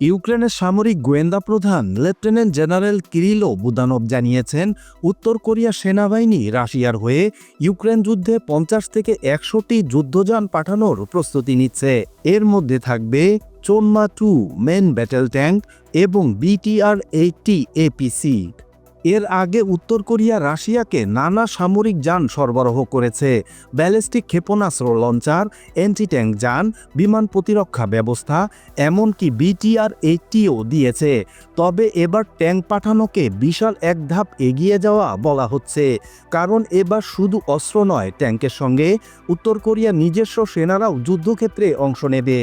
ইউক্রেনের সামরিক গোয়েন্দা প্রধান লেফটেন্যান্ট জেনারেল কিরিলো বুদানব জানিয়েছেন, উত্তর কোরিয়া সেনাবাহিনী রাশিয়ার হয়ে ইউক্রেন যুদ্ধে পঞ্চাশ থেকে একশোটি যুদ্ধযান পাঠানোর প্রস্তুতি নিচ্ছে। এর মধ্যে থাকবে Chonma two, main battle tank এবং বিটিআর এইটটি এপিসি। এর আগে উত্তর কোরিয়া রাশিয়াকে নানা সামরিক যান সরবরাহ করেছে। ব্যালিস্টিক ক্ষেপণাস্ত্র লঞ্চার অ্যান্টি ট্যাঙ্ক যান, বিমান প্রতিরক্ষা ব্যবস্থা, এমনকি বিটিআর এইটিও দিয়েছে। তবে এবার ট্যাঙ্ক পাঠানোকে বিশাল এক ধাপ এগিয়ে যাওয়া বলা হচ্ছে, কারণ এবার শুধু অস্ত্র নয় ট্যাঙ্কের সঙ্গে। উত্তর কোরিয়া নিজস্ব সেনারাও যুদ্ধক্ষেত্রে অংশ নেবে।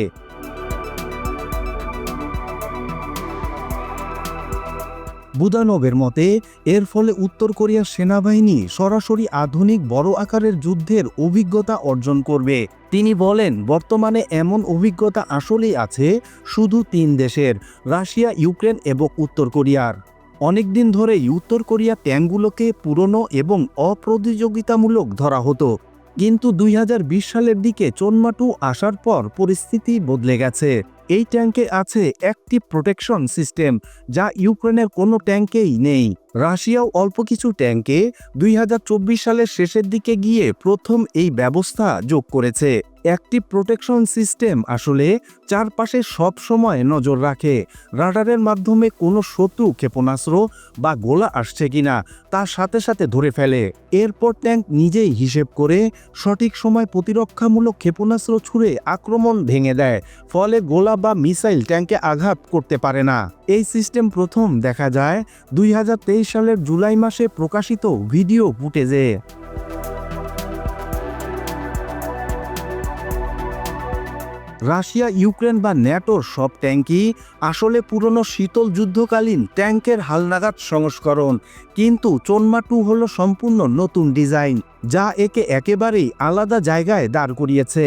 বুদানবের মতে, এর ফলে উত্তর কোরিয়ার সেনাবাহিনী সরাসরি আধুনিক বড় আকারের যুদ্ধের অভিজ্ঞতা অর্জন করবে। তিনি বলেন, বর্তমানে এমন অভিজ্ঞতা আসলেই আছে শুধু তিন দেশের, রাশিয়া, ইউক্রেন এবং উত্তর কোরিয়ার। অনেকদিন ধরেই উত্তর কোরিয়া ট্যাঙ্কগুলোকে পুরনো এবং অপ্রতিযোগিতামূলক ধরা হতো। কিন্তু দুই হাজার বিশ সালের দিকে চোনমাটু আসার পর পরিস্থিতি বদলে গেছে। এই ট্যাঙ্কে আছে একটি প্রোটেকশন সিস্টেম যা ইউক্রেনের কোনো ট্যাঙ্কেই নেই। রাশিয়াও অল্প কিছু ট্যাঙ্কে দুই হাজার চব্বিশ সালের শেষের দিকে গিয়ে প্রথম এই ব্যবস্থা যোগ করেছে। অ্যাক্টিভ প্রোটেকশন সিস্টেম আসলে চারপাশে সব সময় নজর রাখে। রাডারের মাধ্যমে কোনো শত্রু ক্ষেপণাস্ত্র বা গোলা আসছে কিনা তার সাথে সাথে ধরে ফেলে। এরপর ট্যাঙ্ক নিজেই হিসেব করে সঠিক সময় প্রতিরক্ষামূলক ক্ষেপণাস্ত্র ছুড়ে আক্রমণ ভেঙে দেয়, ফলে গোলা বা মিসাইল ট্যাঙ্কে আঘাত করতে পারে না। এই সিস্টেম প্রথম দেখা যায় দুই সালের জুলাই মাসে প্রকাশিত ভিডিও ফুটেজে। রাশিয়া, ইউক্রেন বা ন্যাটোর সব ট্যাঙ্কই আসলে পুরনো শীতল যুদ্ধকালীন ট্যাঙ্কের হালনাগাদ সংস্করণ, কিন্তু চোনমা টু হল সম্পূর্ণ নতুন ডিজাইন, যা একে একেবারেই আলাদা জায়গায় দাঁড় করিয়েছে।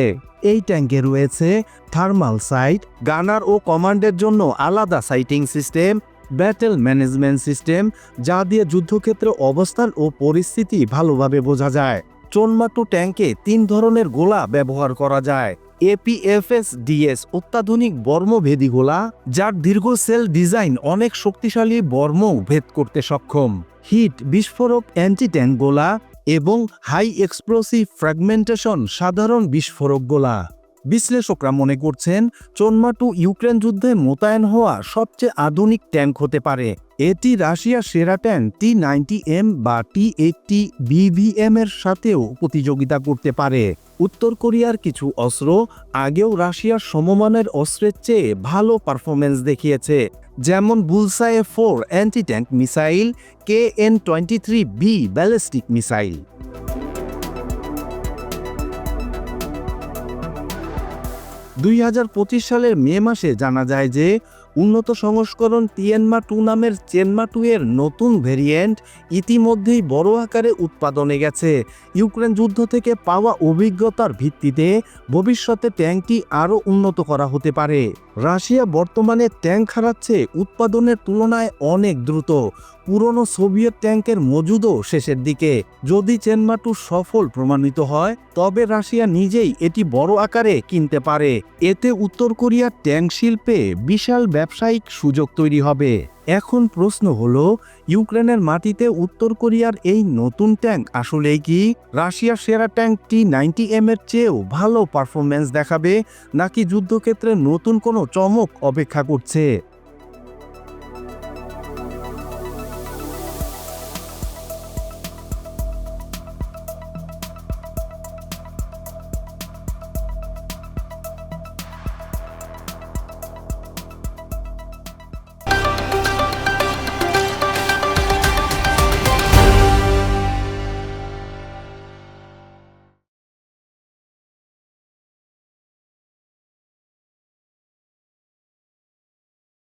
এই ট্যাঙ্কে রয়েছে থার্মাল সাইট, গানার ও কমান্ডের জন্য আলাদা sighting system battle management system যা দিয়ে যুদ্ধক্ষেত্রে অবস্থান ও পরিস্থিতি ভালোভাবে বোঝা যায়। চোনমাটু ট্যাঙ্কে তিন ধরনের গোলা ব্যবহার করা যায়। এপিএফএস ডিএস অত্যাধুনিক বর্মভেদী গোলা যার দীর্ঘ সেল ডিজাইন অনেক শক্তিশালী বর্ম ভেদ করতে সক্ষম। হিট বিস্ফোরক অ্যান্টি ট্যাঙ্ক গোলা এবং হাই এক্সপ্লোসিভ ফ্র্যাগমেন্টেশন সাধারণ বিস্ফোরক গোলা। বিশ্লেষকরা মনে করছেন চোনমাটু ইউক্রেন যুদ্ধে মোতায়েন হওয়া সবচেয়ে আধুনিক ট্যাঙ্ক হতে পারে। এটি রাশিয়ার সেরা ট্যাঙ্ক টি নাইনটি এম বা টি এইটটি বিভিএম এর সাথেও প্রতিযোগিতা করতে পারে। উত্তর কোরিয়ার কিছু অস্ত্র আগেও রাশিয়ার সমমানের অস্ত্রের চেয়ে ভালো পারফরমেন্স দেখিয়েছে, যেমন Bulsae four anti tank missile, K N twenty three B ballistic missile. দুই হাজার পঁচিশ সালের মে মাসে জানা যায় যে উন্নত সংস্করণ টিএনমা টু নামের চেনমা টু এর নতুন ভেরিয়েন্ট ইতিমধ্যেই বড় আকারে উৎপাদনে গেছে। ইউক্রেন যুদ্ধ থেকে পাওয়া অভিজ্ঞতার ভিত্তিতে ভবিষ্যতে ট্যাঙ্কটি আরও উন্নত করা হতে পারে। রাশিয়া বর্তমানে ট্যাঙ্ক হারাচ্ছে, উৎপাদনের তুলনায় অনেক দ্রুত। পুরনো সোভিয়েত ট্যাঙ্কের মজুদও শেষের দিকে। যদি চেনমাটু সফল প্রমাণিত হয়, তবে রাশিয়া নিজেই এটি বড় আকারে কিনতে পারে। এতে উত্তর কোরিয়ার ট্যাঙ্ক শিল্পে বিশাল ব্যবসায়িক সুযোগ তৈরি হবে। এখন প্রশ্ন হলো, ইউক্রেনের মাটিতে উত্তর কোরিয়ার এই নতুন ট্যাঙ্ক আসলে কি রাশিয়ার সেরা ট্যাঙ্ক টি নাইনটি এম এর চেয়েও ভালো পারফরমেন্স দেখাবে, নাকি যুদ্ধক্ষেত্রে নতুন কোনো চমক অপেক্ষা করছে?